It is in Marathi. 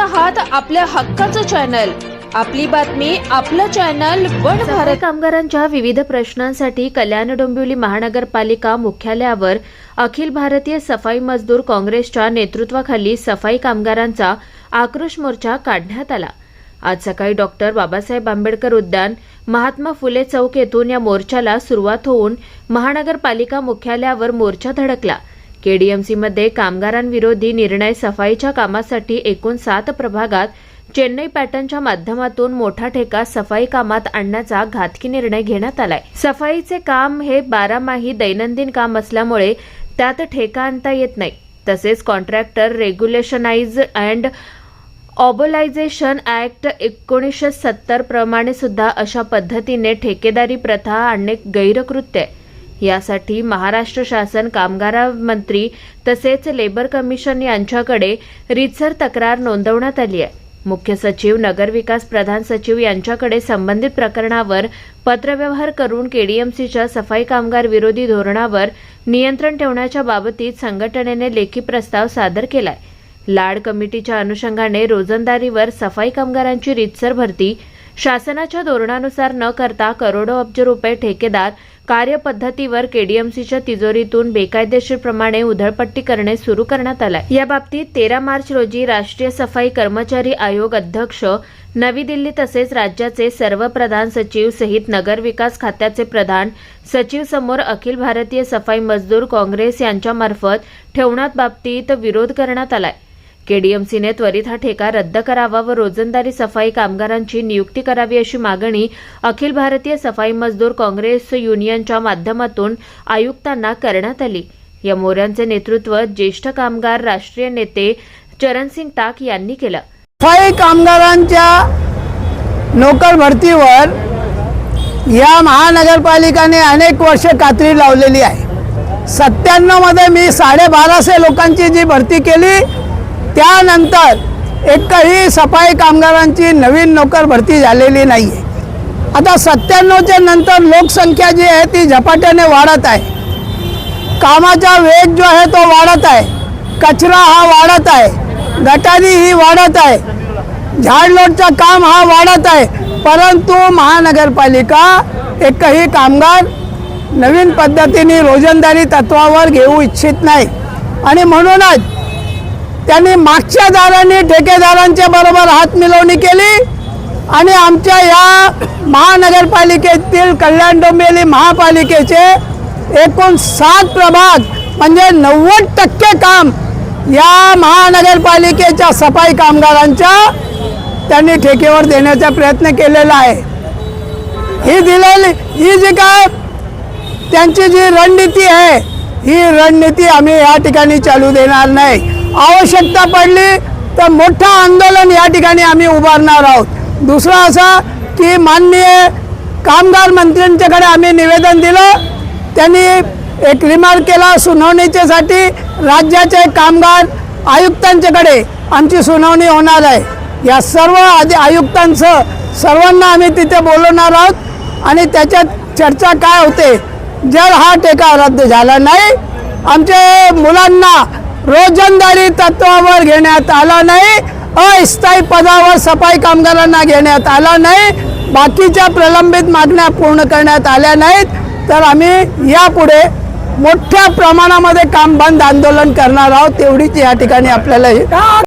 आहात आपल्या हक्काचं चॅनल आपली बातमी आपलं चॅनल वन भारत. कामगारांच्या विविध प्रश्नांसाठी कल्याण डोंबिवली महानगरपालिका मुख्यालयावर अखिल भारतीय सफाई मजदूर काँग्रेसच्या नेतृत्वाखाली सफाई कामगारांचा आक्रोश मोर्चा काढण्यात आला. आज सकाळी डॉक्टर बाबासाहेब आंबेडकर उद्यान महात्मा फुले चौक येथून या मोर्चाला सुरुवात होऊन महानगरपालिका मुख्यालयावर मोर्चा धडकला. केडीएमसीमध्ये कामगारांविरोधी निर्णय सफाईच्या कामासाठी एकूण सात प्रभागात चेन्नई पॅटर्नच्या माध्यमातून मोठा ठेका सफाई कामात आणण्याचा घातकी निर्णय घेण्यात आलाय. सफाईचे काम हे बारामाही दैनंदिन काम असल्यामुळे त्यात ठेका आणता येत नाही. तसेच contractor regulationise and abolition act एकोणीसशे सत्तर प्रमाणे सुद्धा अशा पद्धतीने ठेकेदारी प्रथा आणणे गैरकृत्य आहे. यासाठी महाराष्ट्र शासन कामगार मंत्री तसेच लेबर कमिशन यांच्याकडे रितसर तक्रार नोंदवण्यात आली आहे. मुख्य सचिव नगरविकास प्रधान सचिव यांच्याकडे संबंधित प्रकरणावर पत्रव्यवहार करून केडीएमसीच्या सफाई कामगार विरोधी धोरणावर नियंत्रण ठेवण्याच्या बाबतीत संघटनेने लेखी प्रस्ताव सादर केलाय. लाड कमिटीच्या अनुषंगाने रोजंदारीवर सफाई कामगारांची रितसर भरती शासनाच्या धोरणानुसार न करता करोडो अब्ज रुपये ठेकेदार कार्यपद्धतीवर केडीएमसीच्या तिजोरीतून बेकायदेशीरप्रमाणे उधळपट्टी करणे सुरू करण्यात आलाय. या बाबतीत तेरा मार्च रोजी राष्ट्रीय सफाई कर्मचारी आयोग अध्यक्ष नवी दिल्ली तसेच राज्याचे सर्व प्रधान सचिव सहित नगरविकास खात्याचे प्रधान सचिव समोर अखिल भारतीय सफाई मजदूर काँग्रेस यांच्यामार्फत ठेवण्यात बाबतीत विरोध करण्यात आलाय. केडीएमसीने त्वरित हा ठेका रद्द करावा व रोजंदारी सफाई कामगारांची नियुक्ती करावी अशी मागणी अखिल भारतीय सफाई मजदूर काँग्रेस युनियनच्या माध्यमातून आयुक्तांना करण्यात आली. या मोर्यांचे नेतृत्व ज्येष्ठ कामगार राष्ट्रीय नेते चरणसिंग टाक यांनी केलं. सफाई कामगारांच्या नोकर भरतीवर या महानगरपालिकाने अनेक वर्ष कात्री लावलेली आहे. सत्त्याण्णवमध्ये मी साडेबाराशे लोकांची जी भरती केली त्यानंतर एकही सफाई कामगारांची नवीन नोकर भरती झालेली नाही आहे आता सत्त्याण्णवच्या नंतर लोकसंख्या जी आहे ती झपाट्याने वाढत आहे. कामाचा वेग जो आहे तो वाढत आहे. कचरा हा वाढत आहे. गटारी ही वाढत आहे. झाडलोटचं काम हा वाढत आहे. परंतु महानगरपालिका एकही कामगार नवीन पद्धतीने रोजंदारी तत्वावर घेऊ इच्छित नाही. आणि म्हणूनच त्यांनी मागच्या दारांनी ठेकेदारांच्या बरोबर हात मिळवणी केली आणि आमच्या या महानगरपालिकेतील कल्याण डोंबिवली महापालिकेचे एकूण सात प्रभाग म्हणजे नव्वद टक्के काम या महानगरपालिकेच्या सफाई कामगारांच्या त्यांनी ठेकेवर देण्याचा प्रयत्न केलेला आहे. ही दिलेली ही जी काय त्यांची जी रणनीती आहे ही रणनीती आम्ही या ठिकाणी चालू देणार नाही. आवश्यकता पडली तर मोठं आंदोलन या ठिकाणी आम्ही उभारणार आहोत. दुसरं असं की माननीय कामगार मंत्र्यांच्याकडे आम्ही निवेदन दिलं. त्यांनी एक रिमार्क केला सुनावणीच्यासाठी राज्याचे कामगार आयुक्तांच्याकडे आमची सुनावणी होणार आहे. या सर्व आधी आयुक्तांचं सर्वांना आम्ही तिथे बोलवणार आहोत आणि त्याच्यात चर्चा काय होते जर हा टेका रद्द झाला नाही आमच्या मुलांना रोजंदारी तत्वावर घेण्यात आला नाही अस्थायी पदावर सफाई कामगारांना घेण्यात आला नाही बाकीच्या प्रलंबित मागण्या पूर्ण करण्यात आल्या नाहीत तर आम्ही यापुढे मोठ्या प्रमाणामध्ये काम बंद आंदोलन करणार आहोत तेवढीच या ठिकाणी आपल्याला